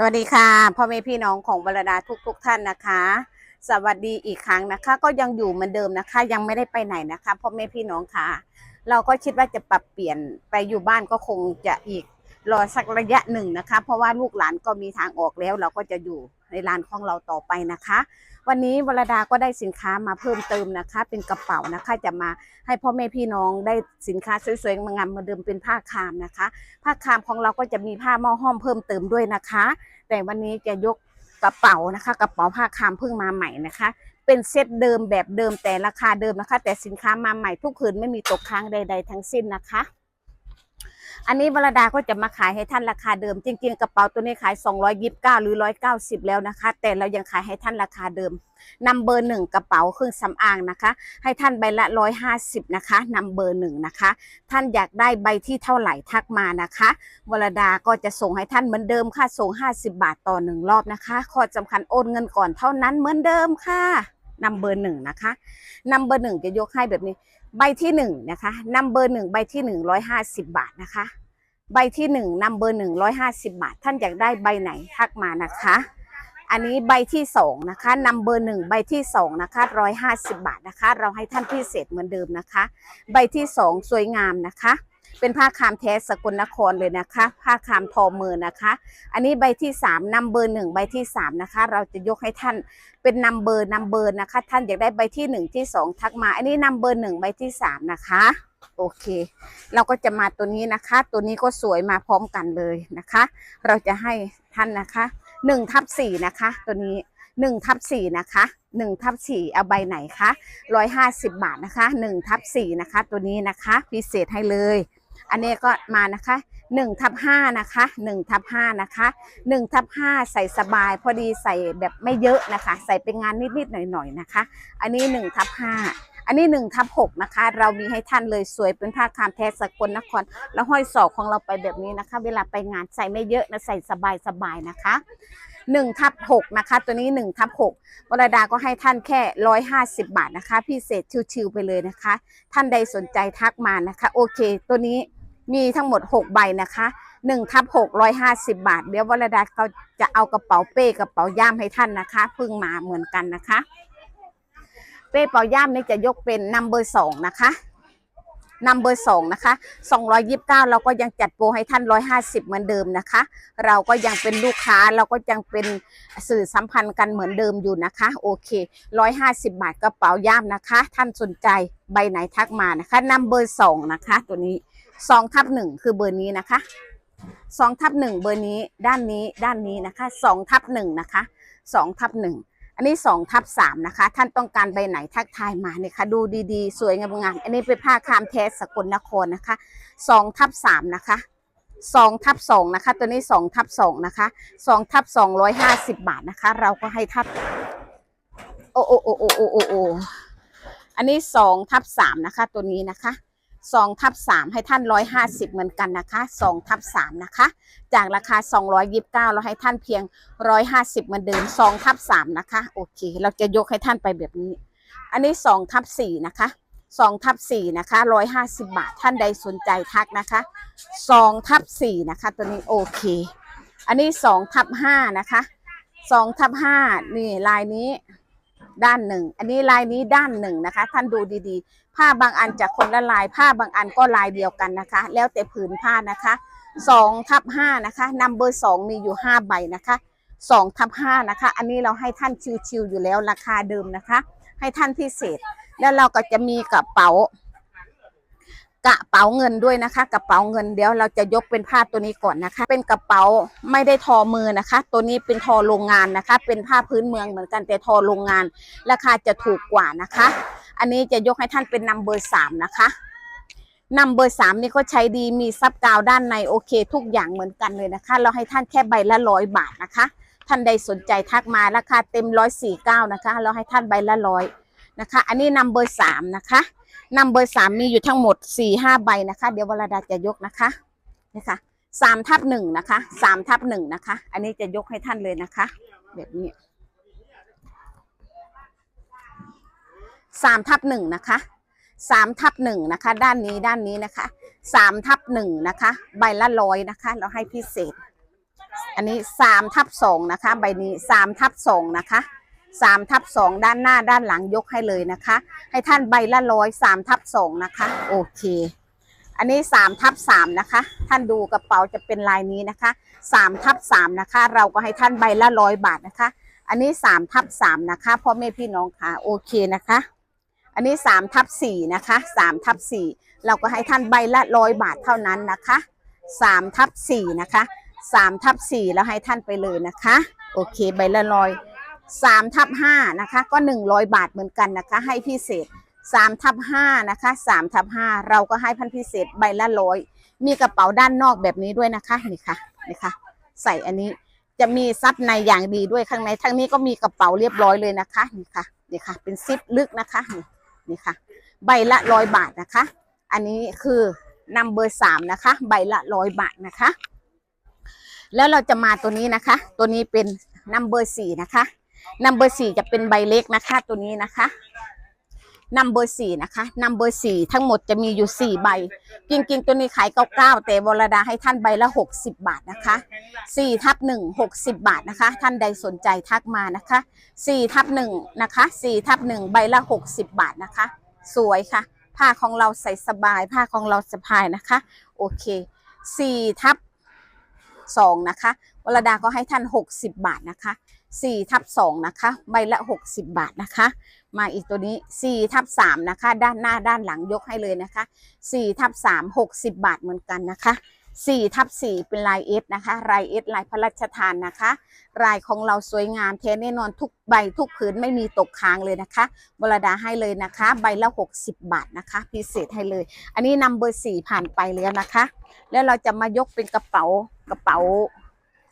สวัสดีค่ะพ่อแม่พี่น้องของวรดาทุกทุกๆท่านนะคะ สวัสดีอีกครั้งนะคะ ก็ยังอยู่เหมือนเดิมนะคะ ยังไม่ได้ไปไหนนะคะพ่อแม่พี่น้องค่ะ เราก็คิดว่าจะปรับเปลี่ยนไปอยู่บ้านก็คงจะอีกรอสักระยะหนึ่งนะคะ เพราะว่าลูกหลานก็มีทางออกแล้ว เราก็จะอยู่ในลานของเราต่อไปนะคะ วันนี้วรดาก็ได้สินค้ามาเพิ่มเติมนะคะ เป็นกระเป๋านะคะจะมาให้พ่อแม่พี่น้องได้สินค้าสวยๆมางามเหมาเดิมเป็นผ้าคามนะคะ ผ้าคามของเราก็จะมีผ้าหม้อห้อมเพิ่มเติมด้วยนะคะ แต่วันนี้จะยกกระเป๋านะคะ กระเป๋าผ้าคามเพิ่งมาใหม่นะคะ เป็นเซตเดิมแบบเดิมแต่ราคาเดิมนะคะ แต่สินค้ามาใหม่ทุกคืนไม่มีตกค้างใด ๆ ทั้งสิ้นนะคะ อันนี้วรดาก็จะมาขายให้ท่านราคาเดิม จริงๆ กระเป๋าตัวนี้ขาย 229 หรือ 190 แล้วนะคะ แต่เรายังขายให้ท่านราคาเดิมนำเบอร์หนึ่งกระเป๋าเครื่องสำอางนะคะ ให้ท่านใบละ 150 นะคะนำเบอร์หนึ่งนะคะ ท่านอยากได้ใบที่เท่าไหร่ทักมานะคะวรดาก็จะส่งให้ท่านเหมือนเดิมค่ะส่ง 50 บาทต่อหนึ่งรอบนะคะ ข้อสำคัญโอนเงินก่อนเท่านั้นเหมือนเดิมค่ะนำเบอร์หนึ่งนะคะนำเบอร์หนึ่งจะยกให้แบบนี้ ใบที่หนึ่งนะคะนำเบอร์หนึ่งใบที่หนึ่งร้อยห้าสิบบาทนะคะ ใบที่หนึ่งนำเบอร์หนึ่งร้อยห้าสิบบาท ท่านอยากได้ใบไหนทักมานะคะ อันนี้ใบที่สองนะคะนำเบอร์หนึ่งใบที่สองนะคะร้อยห้าสิบบาทนะคะ เราให้ท่านพิเศษเหมือนเดิมนะคะ ใบที่สองสวยงามนะคะ เป็นผ้าคามแท้สกลนครเลยนะคะ ผ้าคามทอมือนะคะ อันนี้ใบที่สามนำเบอร์หนึ่งใบที่สามนะคะ เราจะยกให้ท่านเป็นนำเบอร์นำเบอร์นะคะ ท่านอยากได้ใบที่หนึ่งที่สองทักมา อันนี้นำเบอร์หนึ่งใบที่สามนะคะโอเค เราก็จะมาตัวนี้นะคะ ตัวนี้ก็สวยมาพร้อมกันเลยนะคะ เราจะให้ท่านนะคะหนึ่งทับสี่นะคะ ตัวนี้หนึ่งทับสี่นะคะหนึ่งทับสี่เอาใบไหนคะร้อยห้าสิบบาทนะคะหนึ่งทับสี่นะคะ ตัวนี้นะคะ พิเศษให้เลย อันนี้ก็มานะคะหนึ่งทับห้านะคะหนึ่งทับห้านะคะหนึ่งทับห้าใส่สบาย พอดีใส่แบบไม่เยอะนะคะ ใส่เป็นงานนิดๆหน่อยๆนะคะ อันนี้หนึ่งทับห้าอันนี้หนึ่งทับหกนะคะ เรามีให้ท่านเลยสวยเป็นผ้าคามแท้สกลนคร แล้วห้อยศอกของเราไปแบบนี้นะคะ เวลาไปงานใส่ไม่เยอะนะใส่สบายๆนะคะ หนึ่งทับหกนะคะ ตัวนี้หนึ่งทับหกวรดาก็ให้ท่านแค่ร้อยห้าสิบบาทนะคะ พิเศษชิวๆไปเลยนะคะ ท่านใดสนใจทักมานะคะ โอเค ตัวนี้มีทั้งหมด 6 ใบนะคะ1ทับ650 บาท เดี๋ยววรดาเขาจะเอากระเป๋าเป้กระเป๋าย่ามให้ท่านนะคะเพิ่งมาเหมือนกันนะคะ เป้เป๋าย่ามนี่จะยกเป็นนัมเบอร์สองนะคะ นัมเบอร์สองนะคะ229 เราก็ยังจัดโปรให้ท่าน 150 เหมือนเดิมนะคะ เราก็ยังเป็นลูกค้าเราก็ยังเป็นสื่อสัมพันธ์กันเหมือนเดิมอยู่นะคะ โอเค 150 บาทกระเป๋าย่ามนะคะ ท่านสนใจใบไหนทักมานะคะนัมเบอร์สองนะคะ ตัวนี้สองทับหนึ่งคือเบอร์นี้นะคะสองทับหนึ่งเบอร์นี้ด้านนี้ด้านนี้นะคะสองทับหนึ่งนะคะสองทับหนึ่ง อันนี้สองทับสามนะคะ ท่านต้องการใบไหนทักทายมาเนี่ยค่ะดูดีๆ สวยงามๆอันนี้เป็นผ้าคามแท้สกลนครนะคะสองทับสามนะคะสองทับสองนะคะ ตัวนี้สองทับสองนะคะสองทับสองร้อยห้าสิบบาทนะคะ เราก็ให้ทับโอ้โอ้โอ้โอ้โอ้โอ้โอ้อันนี้สองทับสามนะคะ ตัวนี้นะคะ สองทับสามให้ท่านร้อยห้าสิบเหมือนกันนะคะสองทับสามนะคะ จากราคาสองร้อยยิบเก้าเราให้ท่านเพียงร้อยห้าสิบเหมือนเดิมสองทับสามนะคะโอเค เราจะยกให้ท่านไปแบบนี้ อันนี้สองทับสี่นะคะสองทับสี่นะคะร้อยห้าสิบบาทท่านใดสนใจทักนะคะสองทับสี่นะคะ ตัวนี้โอเค อันนี้สองทับห้านะคะสองทับห้านี่ลายนี้ด้านหนึ่ง อันนี้ลายนี้ด้านหนึ่งนะคะ ท่านดูดีๆ ผ้าบางอันจากคนละลาย ผ้าบางอันก็ลายเดียวกันนะคะ แล้วแต่ผืนผ้านะคะสองทับห้านะคะนัมเบอร์สองมีอยู่ห้าใบนะคะสองทับห้านะคะ อันนี้เราให้ท่านชิวๆอยู่แล้วราคาเดิมนะคะ ให้ท่านพิเศษ แล้วเราก็จะมีกระเป๋ากระเป๋าเงินด้วยนะคะ กระเป๋าเงินเดี๋ยวเราจะยกเป็นผ้าตัวนี้ก่อนนะคะ เป็นกระเป๋าไม่ได้ทอมือนะคะ ตัวนี้เป็นทอโรงงานนะคะ เป็นผ้าพื้นเมืองเหมือนกันแต่ทอโรงงาน ราคาจะถูกกว่านะคะ อันนี้จะยกให้ท่านเป็นนัมเบอร์สามนะคะนัมเบอร์สามนี่เขาใช้ดีมีซับกาวด้านในโอเค ทุกอย่างเหมือนกันเลยนะคะ เราให้ท่านแค่ใบละร้อยบาทนะคะ ท่านใดสนใจทักมาราคาเต็มร้อยสี่เก้านะคะ เราให้ท่านใบละร้อยนะคะ อันนี้นัมเบอร์สามนะคะนัมเบอร์สามมีอยู่ทั้งหมดสี่ห้าใบนะคะ เดี๋ยววรดาจะยกนะคะนี่ค่ะสามทับหนึ่งนะคะสามทับหนึ่งนะคะ อันนี้จะยกให้ท่านเลยนะคะ แบบนี้ สามทับหนึ่งนะคะสามทับหนึ่งนะคะ ด้านนี้ด้านนี้นะคะสามทับหนึ่งนะคะ ใบละร้อยนะคะ เราให้พิเศษ อันนี้สามทับสองนะคะ ใบนี้สามทับสองนะคะสามทับสองด้านหน้าด้านหลังยกให้เลยนะคะ ให้ท่านใบละร้อยสามทับสองนะคะ โอเค อันนี้สามทับสามนะคะ ท่านดูกระเป๋าจะเป็นลายนี้นะคะสามทับสามนะคะ เราก็ให้ท่านใบละร้อยบาทนะคะ อันนี้สามทับสามนะคะพ่อแม่พี่น้องค่ะโอเคนะคะ อันนี้สามทับสี่นะคะสามทับสี่เราก็ให้ท่านใบละร้อยบาทเท่านั้นนะคะสามทับสี่นะคะสามทับสี่แล้วให้ท่านไปเลยนะคะ โอเคใบละร้อยสามทับห้านะคะก็หนึ่งร้อยบาทเหมือนกันนะคะ ให้พิเศษสามทับห้านะคะสามทับห้าเราก็ให้พันพิเศษใบละร้อยมีกระเป๋าด้านนอกแบบนี้ด้วยนะคะนี่ค่ะนี่ค่ะ ใส่อันนี้จะมีซับในอย่างดีด้วยข้างในทั้งนี้ก็มีกระเป๋าเรียบร้อยเลยนะคะนี่ค่ะนี่ค่ะ เป็นซิปลึกนะคะนี่ นี่ค่ะ ใบละร้อยบาทนะคะ อันนี้คือนัมเบอร์สามนะคะ ใบละร้อยบาทนะคะ แล้วเราจะมาตัวนี้นะคะ ตัวนี้เป็นนัมเบอร์สี่นะคะนัมเบอร์สี่จะเป็นใบเล็กนะคะ ตัวนี้นะคะ นัมเบอร์สี่นะคะนัมเบอร์สี่ทั้งหมดจะมีอยู่สี่ใบ จริงๆ ตัวนี้ขายเก้าเก้าแต่วรดาให้ท่านใบละหกสิบบาทนะคะสี่ทับหนึ่งหกสิบบาทนะคะ ท่านใดสนใจทักมานะคะสี่ทับหนึ่งนะคะสี่ทับหนึ่งใบละหกสิบบาทนะคะ สวยค่ะ ผ้าของเราใส่สบาย ผ้าของเราสะพายนะคะ โอเคสี่ทับ สองนะคะวรดาก็ให้ท่านหกสิบบาทนะคะสี่ทับสองนะคะใบละหกสิบบาทนะคะ มาอีกตัวนี้สี่ทับสามนะคะ ด้านหน้าด้านหลังยกให้เลยนะคะสี่ทับสามหกสิบบาทเหมือนกันนะคะ สี่ทับสี่เป็นลายเอสนะคะลายเอสลายพระราชทานนะคะลายของเราสวยงามแท้แน่นอนทุกใบทุกผืนไม่มีตกค้างเลยนะคะบรดาให้เลยนะคะ ใบละ 60 บาทนะคะ พิเศษให้เลย อันนี้นำเบอร์สี่ผ่านไปแล้วนะคะ แล้วเราจะมายกเป็นกระเป๋ากระเป๋า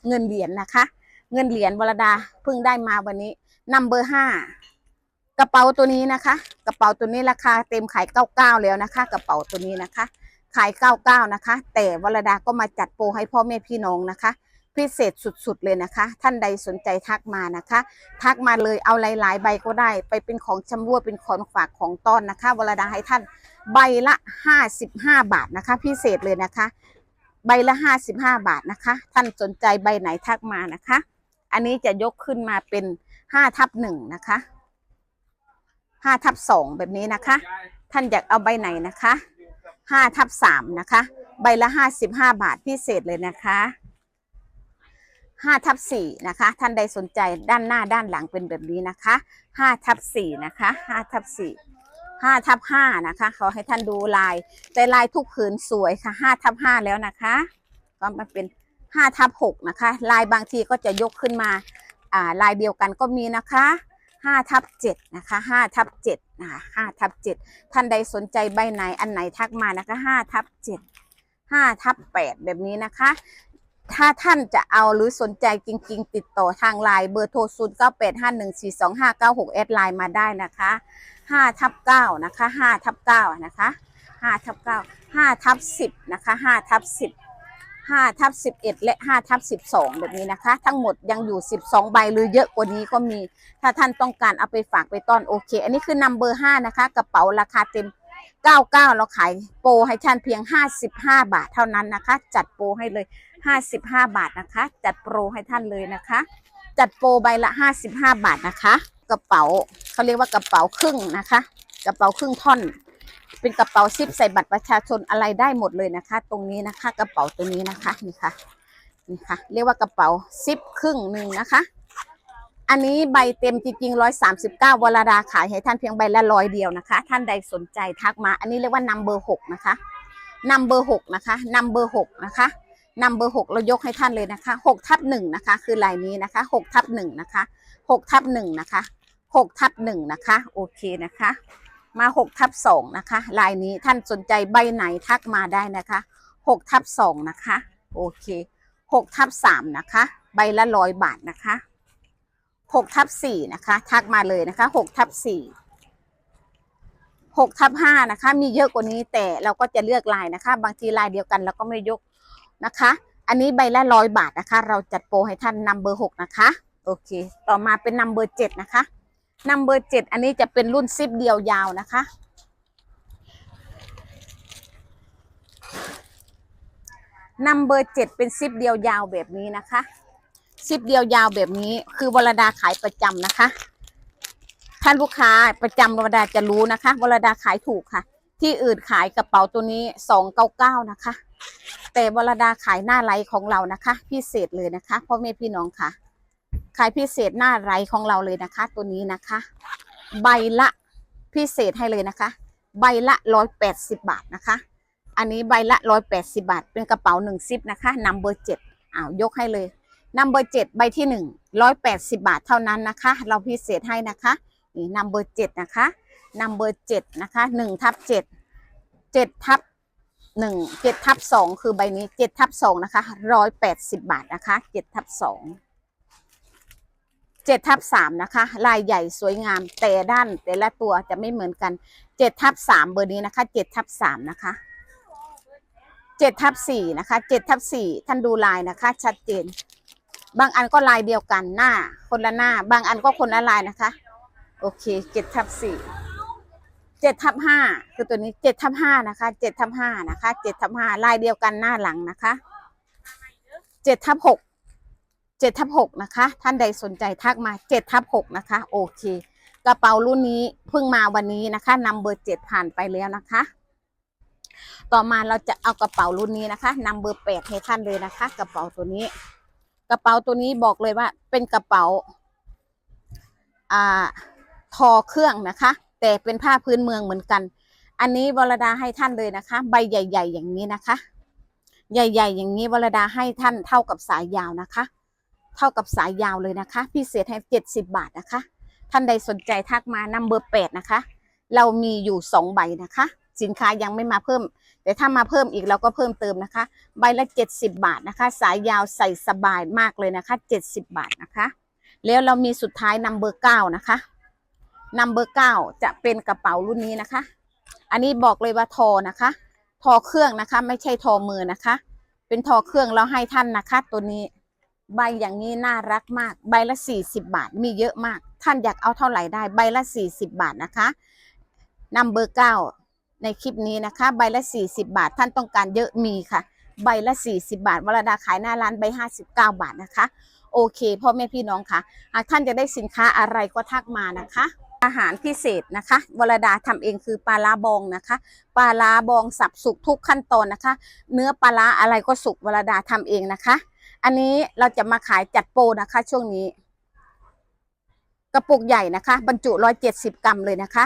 เงินเหรียญนะคะ เงินเหรียญบรดาเพิ่งได้มาวันนี้นำเบอร์ห้ากระเป๋าตัวนี้นะคะ กระเป๋าตัวนี้ราคาเต็มขาย99แล้วนะคะ กระเป๋าตัวนี้นะคะ ขาย 99 นะคะ แต่วรดาก็มาจัดโปรให้พ่อแม่พี่น้องนะคะ พิเศษสุดๆเลยนะคะ ท่านใดสนใจทักมานะคะ ทักมาเลยเอาหลาย ๆ ใบก็ได้ ไปเป็นของชำร่วยเป็นของฝากของต้อนนะคะ วรดาให้ท่านใบละ 55 บาทนะคะ พิเศษเลยนะคะ ใบละ 55 บาทนะคะ ท่านสนใจใบไหนทักมานะคะ อันนี้จะยกขึ้นมาเป็น 5 ทับ1นะคะ5ทับ2แบบนี้นะคะ ท่านอยากเอาใบไหนนะคะ 5ทับ3นะคะ ใบละ55บาทพิเศษเลยนะคะห้าทับสี่นะคะ ท่านใดสนใจด้านหน้าด้านหลังเป็นแบบนี้นะคะห้าทับสี่นะคะห้าทับสี่ห้าทับห้านะคะขอให้ท่านดูลาย แต่ลายทุกผืนสวยค่ะห้าทับห้าแล้วนะคะ ก็มาเป็นห้าทับหกนะคะ ลายบางทีก็จะยกขึ้นมาอ่าลายเดียวกันก็มีนะคะ ห้าทับเจ็ดนะคะห้าทับเจ็ดนะคะห้าทับเจ็ดท่านใดสนใจใบไหนอันไหนทักมานะคะห้าทับเจ็ดห้าทับแปดแบบนี้นะคะ ถ้าท่านจะเอาหรือสนใจจริง ๆ ติดต่อทางไลน์เบอร์โทร0 9 8 5 1 4 2 5 9 6แอดไลน์มาได้นะคะ5ทับ9นะคะ5ทับ9นะคะ5ทับ9 5ทับ10นะคะ5ทับ10 5ทับ11 และ5ทับ12 แบบนี้นะคะ ทั้งหมดยังอยู่ 12 ใบหรือเยอะกว่านี้ก็มี ถ้าท่านต้องการเอาไปฝากไปต้อนโอเค อันนี้คือนัมเบอร์5นะคะ กระเป๋าราคาเต็ม 99 เราขายโปรให้ท่านเพียง 55 บาทเท่านั้นนะคะ จัดโปรให้เลย 55 บาทนะคะ จัดโปรให้ท่านเลยนะคะ จัดโปรใบละ 55 บาทนะคะ กระเป๋าเขาเรียกว่ากระเป๋าครึ่งนะคะ กระเป๋าครึ่งท่อน เป็นกระเป๋าซิปใส่บัตรประชาชนอะไรได้หมดเลยนะคะ ตรงนี้นะคะ กระเป๋าตัวนี้นะคะนี่ค่ะนี่ค่ะ เรียกว่ากระเป๋าซิปครึ่งหนึ่งนะคะ อันนี้ใบเต็มจริงๆ139วลาดาขายให้ท่านเพียงใบละร้อยเดียวนะคะ ท่านใดสนใจทักมา อันนี้เรียกว่านัมเบอร์หกนะคะนัมเบอร์หกนะคะนัมเบอร์หกนะคะนัมเบอร์หกเรายกให้ท่านเลยนะคะหกทับหนึ่งนะคะ คือลายนี้นะคะหกทับหนึ่งนะคะหกทับหนึ่งนะคะหกทับหนึ่งนะคะ โอเคนะคะ มาหกทับสองนะคะ ลายนี้ท่านสนใจใบไหนทักมาได้นะคะหกทับสองนะคะ โอเคหกทับสามนะคะ ใบละร้อยบาทนะคะหกทับสี่นะคะ ทักมาเลยนะคะหกทับสี่หกทับห้านะคะ มีเยอะกว่านี้แต่เราก็จะเลือกลายนะคะ บางทีลายเดียวกันเราก็ไม่ยกนะคะ อันนี้ใบละร้อยบาทนะคะ เราจัดโปรให้ท่านนัมเบอร์หกนะคะ โอเค ต่อมาเป็นนัมเบอร์เจ็ดนะคะ นัมเบอร์เจ็ดอันนี้จะเป็นรุ่นซิปเดียวยาวนะคะ นัมเบอร์เจ็ดเป็นซิปเดียวยาวแบบนี้นะคะ ซิปเดียวยาวแบบนี้คือวรดาขายประจำนะคะ ท่านลูกค้าประจำวรดาจะรู้นะคะ วรดาขายถูกค่ะ ที่อื่นขายกระเป๋าตัวนี้สองเก้าเก้านะคะ แต่วรดาขายหน้าไลฟ์ของเรานะคะ พิเศษเลยนะคะพ่อแม่พี่น้องค่ะ ขายพิเศษหน้าไลฟ์ของเราเลยนะคะ ตัวนี้นะคะ ใบละพิเศษให้เลยนะคะ ใบละร้อยแปดสิบบาทนะคะ อันนี้ใบละร้อยแปดสิบาท เป็นกระเป๋าหนึ่งซิปนะคะนัมเบอร์เจ็ดอ้าวยกให้เลยนัมเบอร์เจ็ดใบที่หนึ่งร้อยแปดสิบาทเท่านั้นนะคะ เราพิเศษให้นะคะนี่นัมเบอร์เจ็ดนะคะนัมเบอร์เจ็ดนะคะหนึ่งทับเจ็ดเจ็ดทับหนึ่งเจ็ดทับสองคือใบนี้เจ็ดทับสองนะคะร้อยแปดสิบบาทนะคะเจ็ดทับสอง เจ็ดทับสามนะคะ ลายใหญ่สวยงาม แต่ด้านแต่ละตัวจะไม่เหมือนกันเจ็ดทับสามเบอร์นี้นะคะเจ็ดทับสามนะคะเจ็ดทับสี่นะคะเจ็ดทับสี่ท่านดูลายนะคะ ชัดเจน บางอันก็ลายเดียวกันหน้า คนละหน้า บางอันก็คนละลายนะคะ โอเคเจ็ดทับสี่เจ็ดทับห้าคือตัวนี้เจ็ดทับห้านะคะเจ็ดทับห้านะคะเจ็ดทับห้าลายเดียวกันหน้าหลังนะคะเจ็ดทับหก เจ็ดทับหกนะคะ ท่านใดสนใจทักมาเจ็ดทับหกนะคะ โอเค กระเป๋ารุ่นนี้เพิ่งมาวันนี้นะคะนำเบอร์เจ็ดผ่านไปแล้วนะคะ ต่อมาเราจะเอากระเป๋ารุ่นนี้นะคะนำเบอร์แปดให้ท่านเลยนะคะ กระเป๋าตัวนี้ กระเป๋าตัวนี้บอกเลยว่า เป็นกระเป๋าอ่าทอเครื่องนะคะ แต่เป็นผ้าพื้นเมืองเหมือนกัน อันนี้วรดาให้ท่านเลยนะคะ ใบใหญ่ ๆ อย่างนี้นะคะ ใหญ่ ๆ อย่างนี้วรดาให้ท่านเท่ากับสายยาวนะคะ เท่ากับสายยาวเลยนะคะ พิเศษให้เจ็ดสิบาทนะคะ ท่านใดสนใจทักมานำเบอร์แปดนะคะ เรามีอยู่สองใบนะคะ สินค้ายังไม่มาเพิ่ม แต่ถ้ามาเพิ่มอีกเราก็เพิ่มเติมนะคะ ใบละ 70 บาทนะคะ สายยาวใส่สบายมากเลยนะคะ 70 บาทนะคะ แล้วเรามีสุดท้ายนัมเบอร์เก้านะคะนัมเบอร์เก้าจะเป็นกระเป๋ารุ่นนี้นะคะ อันนี้บอกเลยว่าทอนะคะ ทอเครื่องนะคะ ไม่ใช่ทอมือนะคะ เป็นทอเครื่องแล้วให้ท่านนะคะ ตัวนี้ ใบอย่างนี้น่ารักมาก ใบละ 40 บาท มีเยอะมาก ท่านอยากเอาเท่าไหร่ได้ ใบละ 40 บาทนะคะนัมเบอร์เก้าในคลิปนี้นะคะ ใบละ 40 บาท ท่านต้องการเยอะมีค่ะ ใบละ 40 บาทวรดาขายหน้าร้านใบ 59 บาทนะคะ โอเคพ่อแม่พี่น้องค่ะหากท่านจะได้สินค้าอะไรก็ทักมานะคะ อาหารพิเศษนะคะวรดาทำเองคือปลาลาบองนะคะ ปลาลาบองสับสุกทุกขั้นตอนนะคะ เนื้อปลาลาอะไรก็สุกวรดาทำเองนะคะ อันนี้เราจะมาขายจัดโปรนะคะ ช่วงนี้ กระปุกใหญ่นะคะ บรรจุ170กรัมเลยนะคะ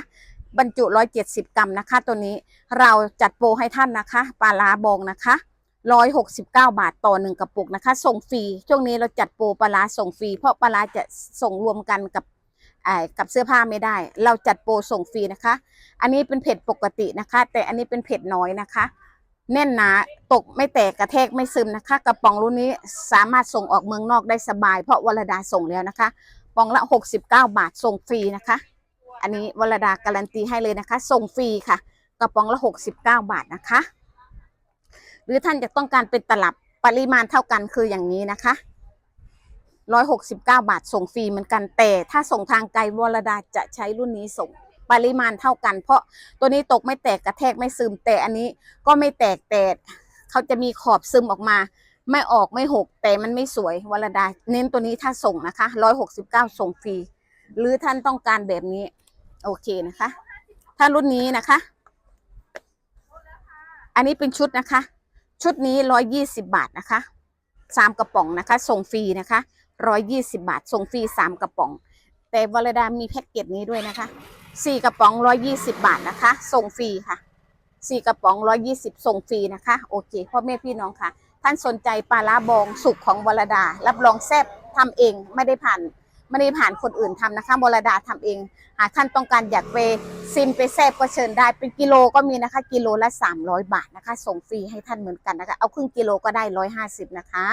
บรรจุ170กรัมนะคะ ตัวนี้เราจัดโปรให้ท่านนะคะปลาลาบองนะคะ169บเก้าบาทต่อหนึ่งกระปุกนะคะ ส่งฟรีช่วงนี้เราจัดโปรปลาลาส่งฟรีเพราะปลาลาจะส่งรวมกันกับกับเสื้อผ้าไม่ได้ เราจัดโปรส่งฟรีนะคะ อันนี้เป็นเผ็ดปกตินะคะ แต่อันนี้เป็นเผ็ดน้อยนะคะ แน่นหนาตกไม่แตกกระแทกไม่ซึมนะคะ กระป๋องรุ่นนี้สามารถส่งออกเมืองนอกได้สบาย เพราะวรดาส่งแล้วนะคะปองละ 69 บาทส่งฟรีนะคะ อันนี้วรดาการันตีให้เลยนะคะ ส่งฟรีค่ะ กระป๋องละ 69 บาทนะคะ หรือท่านจะต้องการเป็นตลับปริมาณเท่ากันคืออย่างนี้นะคะ169 บาทส่งฟรีเหมือนกันแต่ถ้าส่งทางไกลวรดาจะใช้รุ่นนี้ส่ง ปริมาณเท่ากัน เพราะตัวนี้ตกไม่แตกกระแทกไม่ซึมแต่อันนี้ก็ไม่แตกแต่เขาจะมีขอบซึมออกมา ไม่ออกไม่หกแต่มันไม่สวยวรดา เน้นตัวนี้ถ้าส่งนะคะ169ส่งฟรีหรือท่านต้องการแบบนี้ โอเคนะคะ ถ้ารุ่นนี้นะคะ อันนี้เป็นชุดนะคะ ชุดนี้ร้อยยี่สิบาทนะคะสามกระป๋องนะคะ ส่งฟรีนะคะร้อยยี่สิบาท ส่งฟรีสามกระป๋อง แต่วรดามีแพ็กเกจนี้ด้วยนะคะ สี่กระป๋องร้อยยี่สิบาทนะคะ ส่งฟรีค่ะสี่กระป๋องร้อยยี่สิบส่งฟรีนะคะ โอเคพ่อแม่พี่น้องค่ะ ท่านสนใจปลาลาบองสุกของวรดา รับรองแซ่บทำเองไม่ได้ผ่านไม่ได้ผ่านคนอื่นทำนะคะวรดาทำเองหากท่านต้องการอยากไปซิมไปแซ่บก็เชิญได้เป็นกิโลก็มีนะคะ กิโลละ 300 บาทนะคะ ส่งฟรีให้ท่านเหมือนกันนะคะ เอาครึ่งกิโลก็ได้ 150 นะคะ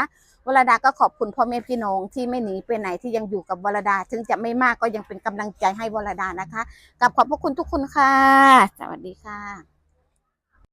วรดาก็ขอบคุณพ่อแม่พี่น้องที่ไม่หนีไปไหนที่ยังอยู่กับวรดา ถึงจะไม่มากก็ยังเป็นกำลังใจให้วรดานะคะกับขอบพระคุณทุกคนค่ะ สวัสดีค่ะ